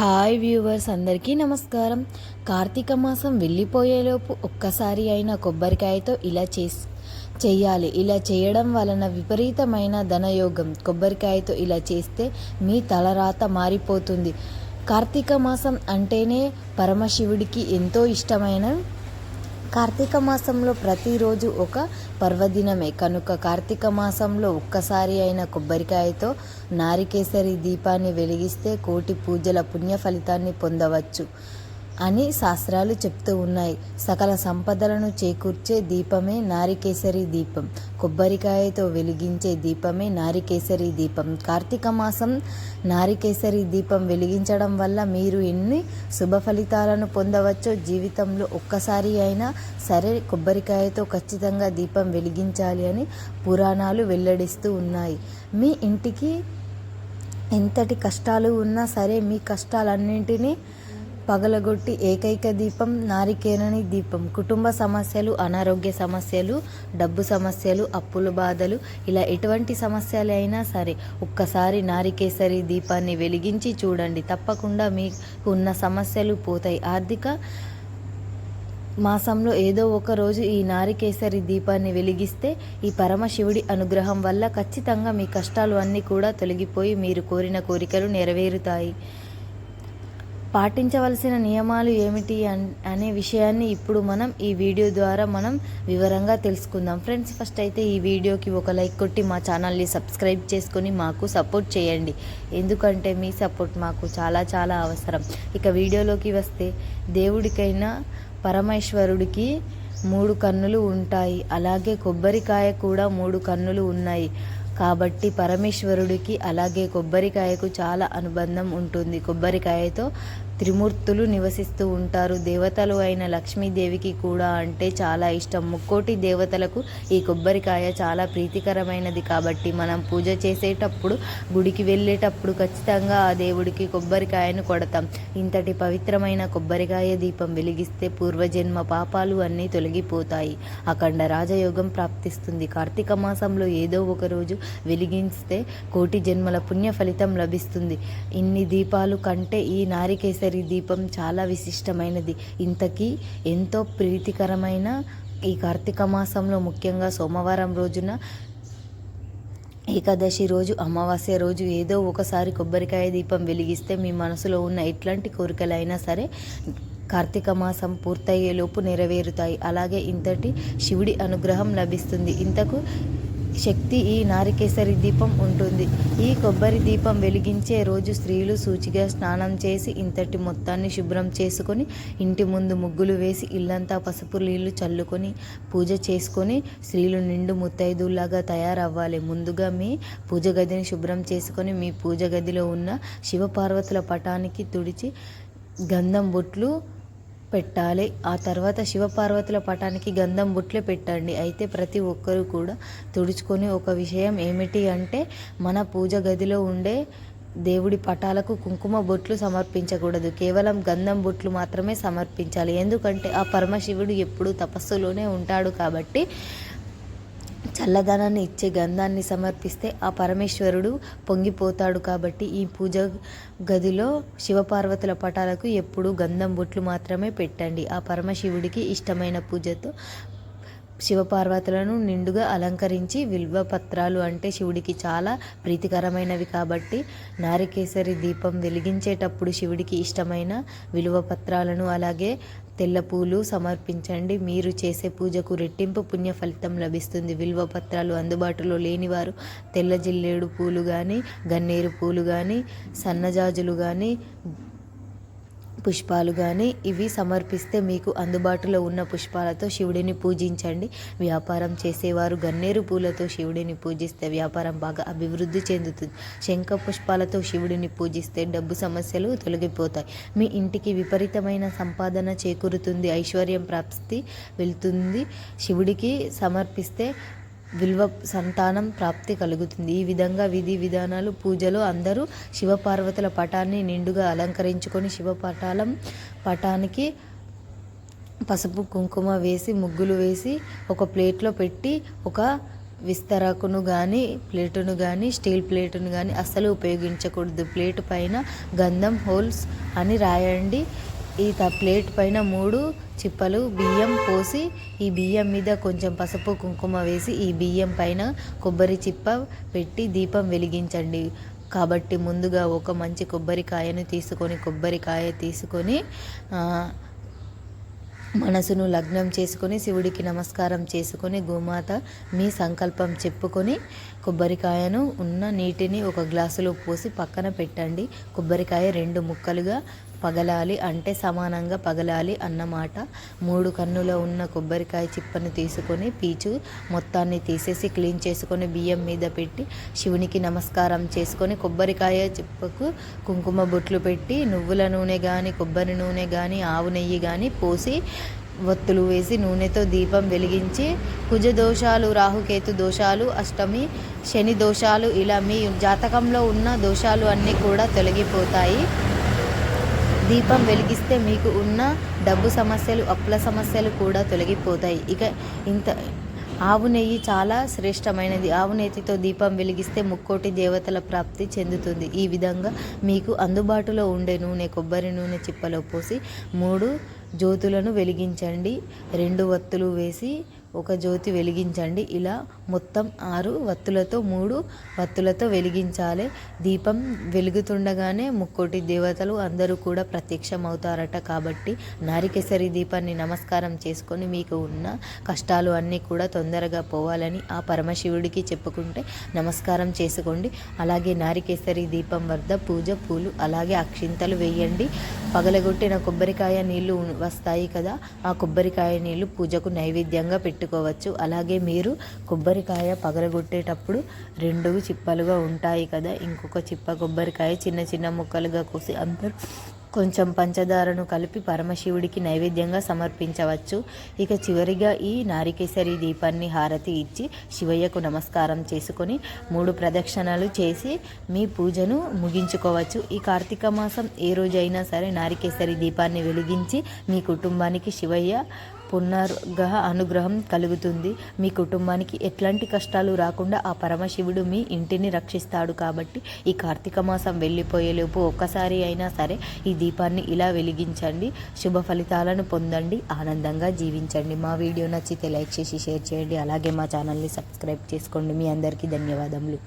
Hi viewers అందరికీ నమస్కారం. కార్తీక మాసం వెళ్ళిపోయేలోపు ఒక్కసారి అయినా కొబ్బరికాయతో ఇలా చేసి చేయాలి ఇలా చేయడం వలన విపరీతమైన ధనయోగం. కొబ్బరికాయతో ఇలా చేస్తే మీ తలరాత మారిపోతుంది. కార్తీక మాసం అంటేనే పరమశివుడికి ఎంతో ఇష్టమైన కార్తీక మాసంలో ప్రతిరోజు ఒక పర్వదినమే. కనుక కార్తీక మాసంలో ఒక్కసారి అయిన కొబ్బరికాయతో నారికేసరి దీపాన్ని వెలిగిస్తే కోటి పూజల పుణ్య ఫలితాన్ని పొందవచ్చు. అని శాస్త్రాలు చెప్తూ ఉన్నాయి. సకల సంపదలను చేకూర్చే దీపమే నారికేసరి దీపం. కొబ్బరికాయతో వెలిగించే దీపమే నారికేసరి దీపం. కార్తీక మాసం నారికేసరి దీపం వెలిగించడం వల్ల మీరు ఎన్ని శుభ ఫలితాలను పొందవచ్చో జీవితంలో ఒక్కసారి అయినా సరే కొబ్బరికాయతో ఖచ్చితంగా దీపం వెలిగించాలి అని పురాణాలు వెల్లడిస్తూ ఉన్నాయి. మీ ఇంటికి ఎంతటి కష్టాలు ఉన్నా సరే మీ కష్టాలన్నింటినీ పగలగొట్టి ఏకైక దీపం నారికేరణి దీపం. కుటుంబ సమస్యలు అనారోగ్య సమస్యలు డబ్బు సమస్యలు అప్పుల బాధలు ఇలా ఎటువంటి సమస్యలు అయినా సరే ఒక్కసారి నారికేసరి దీపాన్ని వెలిగించి చూడండి. తప్పకుండా మీకు ఉన్న సమస్యలు పోతాయి. ఆర్థిక మాసంలో ఏదో ఒక రోజు ఈ నారికేసరి దీపాన్ని వెలిగిస్తే ఈ పరమశివుడి అనుగ్రహం వల్ల ఖచ్చితంగా మీ కష్టాలు అన్నీ కూడా తొలగిపోయి మీరు కోరిన కోరికలు నెరవేరుతాయి. పాటించవలసిన నియమాలు ఏమిటి అనే విషయాన్ని ఇప్పుడు మనం ఈ వీడియో ద్వారా మనం వివరంగా తెలుసుకుందాం. ఫ్రెండ్స్ ఫస్ట్ అయితే ఈ వీడియోకి ఒక లైక్ కొట్టి మా ఛానల్ని సబ్స్క్రైబ్ చేసుకొని మాకు సపోర్ట్ చేయండి. ఎందుకంటే మీ సపోర్ట్ మాకు చాలా చాలా అవసరం. ఇక వీడియోలోకి వస్తే దేవుడికైనా పరమేశ్వరుడికి మూడు కన్నులు ఉంటాయి. అలాగే కొబ్బరికాయ కూడా మూడు కన్నులు ఉన్నాయి. కాబట్టి పరమేశ్వరుడికి అలాగే కొబ్బరికాయకు చాలా అనుబంధం ఉంటుంది. కొబ్బరికాయతో త్రిమూర్తులు నివసిస్తూ ఉంటారు. దేవతలు అయిన లక్ష్మీదేవికి కూడా అంటే చాలా ఇష్టం. ముక్కోటి దేవతలకు ఈ కొబ్బరికాయ చాలా ప్రీతికరమైనది. కాబట్టి మనం పూజ చేసేటప్పుడు గుడికి వెళ్ళేటప్పుడు ఖచ్చితంగా ఆ దేవుడికి కొబ్బరికాయను కొడతాం. ఇంతటి పవిత్రమైన కొబ్బరికాయ దీపం వెలిగిస్తే పూర్వజన్మ పాపాలు అన్నీ తొలగిపోతాయి. అఖండ రాజయోగం ప్రాప్తిస్తుంది. కార్తీక మాసంలో ఏదో ఒక రోజు వెలిగిస్తే కోటి జన్మల పుణ్య ఫలితం లభిస్తుంది. ఇన్ని దీపాలు కంటే ఈ నారికేసరి దీపం చాలా విశిష్టమైనది. ఇంతకీ ఎంతో ప్రీతికరమైన ఈ కార్తీక మాసంలో ముఖ్యంగా సోమవారం రోజున ఏకాదశి రోజు అమావాస్య రోజు ఏదో ఒకసారి కొబ్బరికాయ దీపం వెలిగిస్తే మీ మనసులో ఉన్న ఎట్లాంటి కోరికలైనా సరే కార్తీక మాసం పూర్తయ్యేలోపు నెరవేరుతాయి. అలాగే ఇంతటి శివుడి అనుగ్రహం లభిస్తుంది. ఇంతకు శక్తి ఈ నారికేసరి దీపం ఉంటుంది. ఈ కొబ్బరి దీపం వెలిగించే రోజు స్త్రీలు సూచిగా స్నానం చేసి ఇంతటి మొత్తాన్ని శుభ్రం చేసుకొని ఇంటి ముందు ముగ్గులు వేసి ఇల్లంతా పసుపు నీళ్ళు చల్లుకొని పూజ చేసుకొని స్త్రీలు నిండు ముత్తైదులాగా తయారవ్వాలి. ముందుగా మీ పూజ గదిని శుభ్రం చేసుకొని మీ పూజ గదిలో ఉన్న శివపార్వతుల పటానికి తుడిచి గంధం బొట్లు పెట్టాలి. ఆ తర్వాత శివపార్వతుల పటానికి గంధం బుట్లే పెట్టండి. అయితే ప్రతి ఒక్కరూ కూడా తుడుచుకొని ఒక విషయం ఏమిటి అంటే మన పూజ గదిలో ఉండే దేవుడి పటాలకు కుంకుమ బొట్లు సమర్పించకూడదు. కేవలం గంధం బొట్లు మాత్రమే సమర్పించాలి. ఎందుకంటే ఆ పరమశివుడు ఎప్పుడూ తపస్సులోనే ఉంటాడు కాబట్టి చల్లదనాన్ని ఇచ్చే గంధాన్ని సమర్పిస్తే ఆ పరమేశ్వరుడు పొంగిపోతాడు కాబట్టి ఈ పూజ గదిలో శివపార్వతుల పటాలకు ఎప్పుడూ గంధం బొట్లు మాత్రమే పెట్టండి. ఆ పరమశివుడికి ఇష్టమైన పూజతో శివపార్వతులను నిండుగా అలంకరించి విల్వ పత్రాలు అంటే శివుడికి చాలా ప్రీతికరమైనవి కాబట్టి నారికేసరి దీపం వెలిగించేటప్పుడు శివుడికి ఇష్టమైన విలువ పత్రాలను అలాగే తెల్ల పూలు సమర్పించండి. మీరు చేసే పూజకు రెట్టింపు పుణ్య ఫలితం లభిస్తుంది. విలువ పత్రాలు అందుబాటులో లేనివారు తెల్ల జిల్లేడు పూలు కానీ గన్నేరు పూలు కానీ సన్నజాజులు కానీ పుష్పాలు కానీ ఇవి సమర్పిస్తే మీకు అందుబాటులో ఉన్న పుష్పాలతో శివుడిని పూజించండి. వ్యాపారం చేసేవారు గన్నేరు పూలతో శివుడిని పూజిస్తే వ్యాపారం బాగా అభివృద్ధి చెందుతుంది. శంఖ పుష్పాలతో శివుడిని పూజిస్తే డబ్బు సమస్యలు తొలగిపోతాయి. మీ ఇంటికి విపరీతమైన సంపాదన చేకూరుతుంది ఐశ్వర్యం ప్రాప్తి వెళ్తుంది. శివుడికి సమర్పిస్తే విల్వ సంతానం ప్రాప్తి కలుగుతుంది. ఈ విధంగా విధి విధానాలు పూజలు అందరూ శివపార్వతుల పటాన్ని నిండుగా అలంకరించుకొని శివపటాలం పటానికి పసుపు కుంకుమ వేసి ముగ్గులు వేసి ఒక ప్లేట్లో పెట్టి ఒక విస్తరాకును కానీ ప్లేటును కానీ స్టీల్ ప్లేటును కానీ అస్సలు ఉపయోగించకూడదు. ప్లేటు పైన గంధం హోల్స్ అని రాయండి. ఈ ప్లేట్ పైన మూడు చిప్పలు బియ్యం పోసి ఈ బియ్యం మీద కొంచెం పసుపు కుంకుమ వేసి ఈ బియ్యం పైన కొబ్బరి చిప్ప పెట్టి దీపం వెలిగించండి. కాబట్టి ముందుగా ఒక మంచి కొబ్బరికాయను తీసుకొని కొబ్బరికాయ తీసుకొని మనసును లగ్నం చేసుకొని శివుడికి నమస్కారం చేసుకొని గోమాత మీ సంకల్పం చెప్పుకొని కొబ్బరికాయను ఉన్న నీటిని ఒక గ్లాసులో పోసి పక్కన పెట్టండి. కొబ్బరికాయ రెండు ముక్కలుగా పగలాలి అంటే సమానంగా పగలాలి అన్నమాట మూడు కన్నుల ఉన్న కొబ్బరికాయ చిప్పను తీసుకొని పీచు మొత్తాన్ని తీసేసి క్లీన్ చేసుకొని బియ్యం మీద పెట్టి శివునికి నమస్కారం చేసుకొని కొబ్బరికాయ చిప్పకు కుంకుమ బొట్లు పెట్టి నువ్వుల నూనె కానీ కొబ్బరి నూనె కానీ ఆవు నెయ్యి కానీ పోసి ఒత్తులు వేసి నూనెతో దీపం వెలిగించి కుజ దోషాలు రాహుకేతు దోషాలు అష్టమి శని దోషాలు ఇలా మీ జాతకంలో ఉన్న దోషాలు అన్నీ కూడా తొలగిపోతాయి. దీపం వెలిగిస్తే మీకు ఉన్న డబ్బు సమస్యలు అప్పుల సమస్యలు కూడా తొలగిపోతాయి. ఇక ఇంత ఆవు నెయ్యి చాలా శ్రేష్టమైనది. ఆవు నెయ్యితో దీపం వెలిగిస్తే ముక్కోటి దేవతల ప్రాప్తి చెందుతుంది. ఈ విధంగా మీకు అందుబాటులో ఉండే నూనె కొబ్బరి నూనె చిప్పలో పోసి మూడు జ్యోతులను వెలిగించండి. రెండు వత్తులు వేసి ఒక జ్యోతి వెలిగించండి. ఇలా మొత్తం ఆరు వత్తులతో మూడు వత్తులతో వెలిగించాలి. దీపం వెలుగుతుండగానే ముక్కోటి దేవతలు అందరూ కూడా ప్రత్యక్షం అవుతారట కాబట్టి నారికేసరి దీపాన్ని నమస్కారం చేసుకొని మీకు ఉన్న కష్టాలు అన్నీ కూడా తొందరగా పోవాలని ఆ పరమశివుడికి చెప్పుకుంటే నమస్కారం చేసుకోండి. అలాగే నారికేసరి దీపం వద్ద పూజ పూలు అలాగే అక్షింతలు వేయండి. పగలగొట్టిన కొబ్బరికాయ నీళ్ళు వస్తాయి కదా ఆ కొబ్బరికాయ నీళ్ళు పూజకు నైవేద్యంగా పెట్టి పెట్టుకోవచ్చు. అలాగే మీరు కొబ్బరికాయ పగలగొట్టేటప్పుడు రెండు చిప్పలుగా ఉంటాయి కదా. ఇంకొక చిప్ప కొబ్బరికాయ చిన్న చిన్న ముక్కలుగా కోసి అందరూ కొంచెం పంచదారను కలిపి పరమశివుడికి నైవేద్యంగా సమర్పించవచ్చు. ఇక చివరిగా ఈ నారికేసరి దీపాన్ని హారతి ఇచ్చి శివయ్యకు నమస్కారం చేసుకొని మూడు ప్రదక్షిణలు చేసి మీ పూజను ముగించుకోవచ్చు. ఈ కార్తీక మాసం ఏ రోజైనా సరే నారికేసరి దీపాన్ని వెలిగించి మీ కుటుంబానికి శివయ్య పునర్గ్రహ అనుగ్రహం కలుగుతుంది. మీ కుటుంబానికి ఎట్లాంటి కష్టాలు రాకుండా ఆ పరమశివుడు మీ ఇంటిని రక్షిస్తాడు కాబట్టి ఈ కార్తీక మాసం వెళ్ళిపోయేలోపు ఒక్కసారి అయినా సరే ఈ దీపాన్ని ఇలా వెలిగించండి. శుభ ఫలితాలను పొందండి. ఆనందంగా జీవించండి. మా వీడియో నచ్చితే లైక్ చేసి షేర్ చేయండి. అలాగే మా ఛానల్ని సబ్స్క్రైబ్ చేసుకోండి. మీ అందరికీ ధన్యవాదములు.